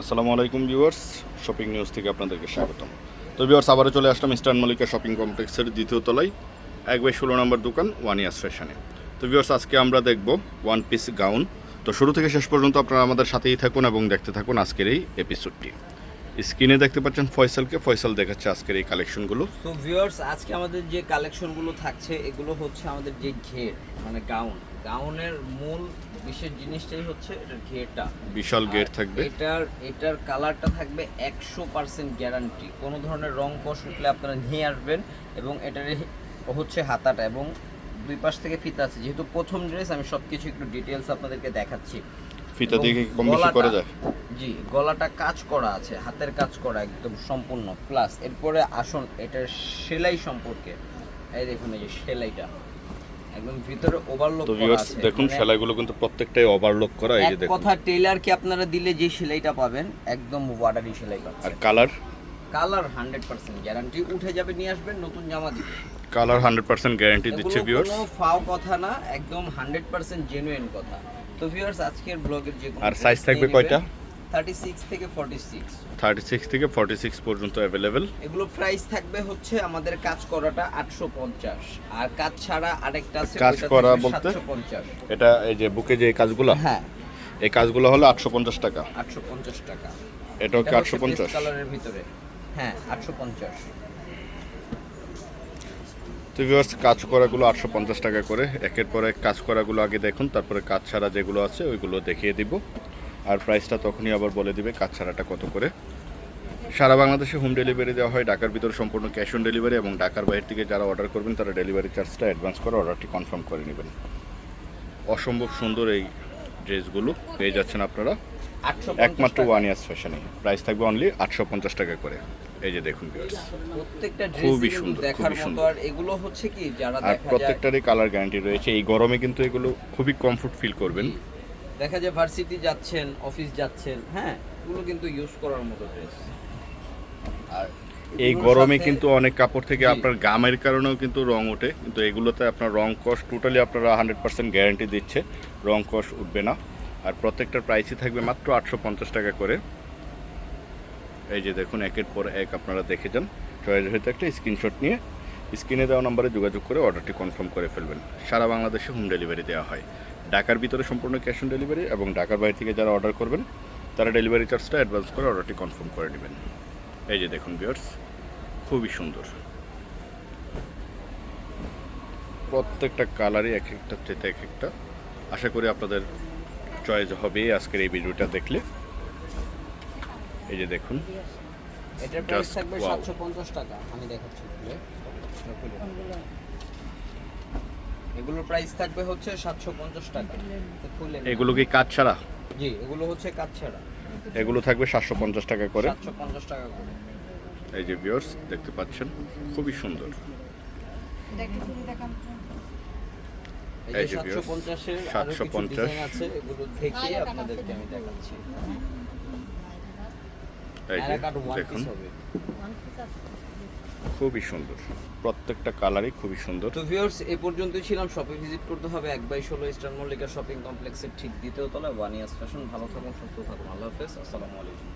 আসসালামু আলাইকুম viewers, shopping news থেকে আপনাদেরকে স্বাগতম। তো ভিউয়ার্স, আবারও চলে আসলাম ইস্টার্ন মল্লিকা শপিং কমপ্লেক্সের দ্বিতীয় তলায়, এক বাই ষোলো নম্বর দোকান ওয়ান ইয়ার্স ফ্যাশনে। তো ভিউয়ার্স, আজকে আমরা দেখব ওয়ান পিস গাউন। তো শুরু থেকে শেষ পর্যন্ত আপনারা আমাদের সাথেই থাকুন এবং দেখতে থাকুন আজকের এই এপিসোডটি স্ক্রিনে দেখতে পাচ্ছেন ফয়সালকে। ফয়সাল দেখাচ্ছে আজকের এই কালেকশনগুলো। তো ভিউয়ার্স আজকে আমাদের যে কালেকশনগুলো থাকছে এগুলো হচ্ছে আমাদের যে ঘের মানে গাউন। গাউনের মূল বিশেষ জিনিসটাই হচ্ছে এটার ঘেরটা। বিশাল ঘের থাকবে। এটার এটার কালারটা থাকবে একশো পার্সেন্ট গ্যারান্টি কোনো ধরনের রং কষ উঠলে আপনারা নিয়ে আসবেন এবং এটার হচ্ছে হাতাটা এবং দুই পাশ থেকে ফিতা আছে। যেহেতু প্রথম ড্রেস আমি সব কিছু একটু ডিটেলস আপনাদেরকে দেখাচ্ছি। ফিতা দিয়ে কম বেশি করা যায়। জি গলাটা কাজ করা আছে হাতের কাজ করা একদম সম্পূর্ণ। প্লাস এরপরে আসুন এটার সেলাই সম্পর্কে। এই দেখুন এই যে সেলাইটা। একদম ভিতরে ওভারলোক করা আছে। দেখুন মানে সেলাইগুলো কিন্তু প্রত্যেকটাই ওভারলোক করা এই যে দেখুন। কথা টেইলারকে আপনারা দিলে যে সেলাইটা পাবেন একদম ওয়াটারি সেলাই আর colour colour hundred percent guarantee উঠে যাবে নিয়ে আসবেন নতুন জামা দিবে। কালার হান্ড্রেড পার্সেন্ট গ্যারান্টি দিচ্ছে ভিউয়ার্স কোনো ফাও কথা না একদম হান্ড্রেড পার্সেন্ট জেনুইন কথা। তো ভিউয়ার্স আজকের ব্লগের যে আর size থাকবে কয়টা? থার্টি সিক্স থেকে ফর্টি সিক্স থার্টি সিক্স থেকে ফর্টি সিক্স পর্যন্ত অ্যাভেলেবেল এগুলো প্রাইস থাকবে হচ্ছে আমাদের কাজ করাটা আটশো পঞ্চাশ। আর কাজ ছাড়া আরেকটা আছে কাজ করা বলতে? 750 এটা এই যে বুকে যে কাজগুলো? হ্যাঁ। এই কাজগুলো হলো আটশো পঞ্চাশ টাকা। আটশো পঞ্চাশ টাকা। এটাও কি আটশো পঞ্চাশ। কালারের ভিতরে। হ্যাঁ আটশো পঞ্চাশ। তো ভিউয়ার্স কাজ করাগুলো আটশো পঞ্চাশ টাকা করে। একের পর এক কাজ করাগুলো আগে দেখুন তারপরে কাজ ছাড়া যেগুলো আছে ওইগুলো দেখিয়ে দিব। আর প্রাইসটা তখনই আবার বলে দিবে কাজ ছাড়াটা কত করে। সারা বাংলাদেশে হোম ডেলিভারি দেওয়া হয় ঢাকার ভিতরে সম্পূর্ণ ক্যাশ অন ডেলিভারি এবং ঢাকার বাইরে থেকে যারা অর্ডার করবেন তারা ডেলিভারি চার্জটা অ্যাডভান্স করে অর্ডারটি কনফার্ম করে নেবেন। অসম্ভব সুন্দর এই ড্রেসগুলো পেয়ে যাচ্ছেন আপনারা। একমাত্র ওয়ান ইয়ার্স ফ্যাশনে প্রাইস থাকবে অনলি আটশো পঞ্চাশ টাকা করে। এই যে দেখুন প্রত্যেকটা খুবই সুন্দর, খুবই সুন্দর। আর এগুলো হচ্ছে কি যারা আর প্রত্যেকটারই কালার গ্যারান্টি রয়েছে। এই গরমে কিন্তু এগুলো খুবই কমফোর্ট ফিল করবেন। দেখা যায় ভার্সিটি যাচ্ছেন অফিস যাচ্ছেন হ্যাঁ এগুলো কিন্তু ইউজ করার মতো ড্রেস আর এই গরমে কিন্তু অনেক কাপড় থেকে আপনার গামের কারণেও কিন্তু রং ওঠে কিন্তু এগুলোতে আপনার রং কস্ট টোটালি আপনারা হান্ড্রেড পার্সেন্ট গ্যারান্টি দিচ্ছে রং কস্ট উঠবে না। আর প্রত্যেকটার প্রাইসই থাকবে মাত্র আটশো পঞ্চাশ টাকা করে। এই যে দেখুন একের পর এক আপনারা দেখে যান। চয়েস হয়তো একটা স্ক্রিনশট নিয়ে স্ক্রিনে দেওয়া নম্বরে যোগাযোগ করে অর্ডারটি কনফার্ম করে ফেলবেন। সারা বাংলাদেশে হোম ডেলিভারি দেওয়া হয়। ঢাকার ভিতরে সম্পূর্ণ ক্যাশ অন ডেলিভারি এবং ঢাকার বাইরে থেকে যারা অর্ডার করবেন তারা ডেলিভারি চার্জটা অ্যাডভান্স করে অর্ডারটি কনফার্ম করে নেবেন। এই যে দেখুন বিয়ার্স খুবই সুন্দর। প্রত্যেকটা কালারই এক একটা চেতে এক একটা। আশা করি আপনাদের চয়েস হবে আজকের এই ভিডিওটা দেখলে। এই যে দেখুন। এটার প্রাইস থাকবে wow. সাতশো পঞ্চাশ টাকা আমি দেখাচ্ছি। এগুলোর প্রাইস থাকবে হচ্ছে সাতশো পঞ্চাশ টাকা। এগুলো কি কাজ ছাড়া? জি এগুলো হচ্ছে কাজ ছাড়া। এগুলো থাকবে সাতশো পঞ্চাশ টাকা করে। সাতশো পঞ্চাশ টাকা করে। এই যে ভিউয়ার্স দেখতে পাচ্ছেন? খুবই সুন্দর। এই যে সাতশো viewers, পঞ্চাশের আরও 750 কিছু ডিজাইন আছে এগুলো দেখে আপনাদেরকে আমি দেখাচ্ছি এই যে আরাকাট ওয়ান দেখুন। খুবই সুন্দর। প্রত্যেকটা কালারই খুবই সুন্দর। তো ভিউয়ার্স এ পর্যন্তই ছিলাম। শপে ভিজিট করতে হবে। এক বাই ষোলো ইস্টার্ন মল্লিকা শপিং কমপ্লেক্সের ঠিক দ্বিতীয় তলায়। ওয়ান ইয়ার্স ফ্যাশন ভালো থাকুন সুস্থ থাকুন। আল্লাহ হাফেজ। আসসালামু আলাইকুম।